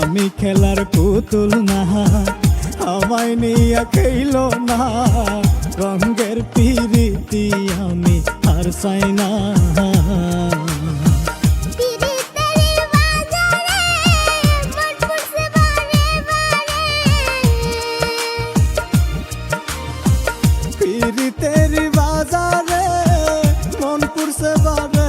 আমি খেলার পুতুল না, আমায় নিয়ে খেইল না। রঙ্গের পিরিতি আমি আর চাই না। পিরিতের বাজারে মন পুরছে বারে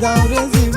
without a zero.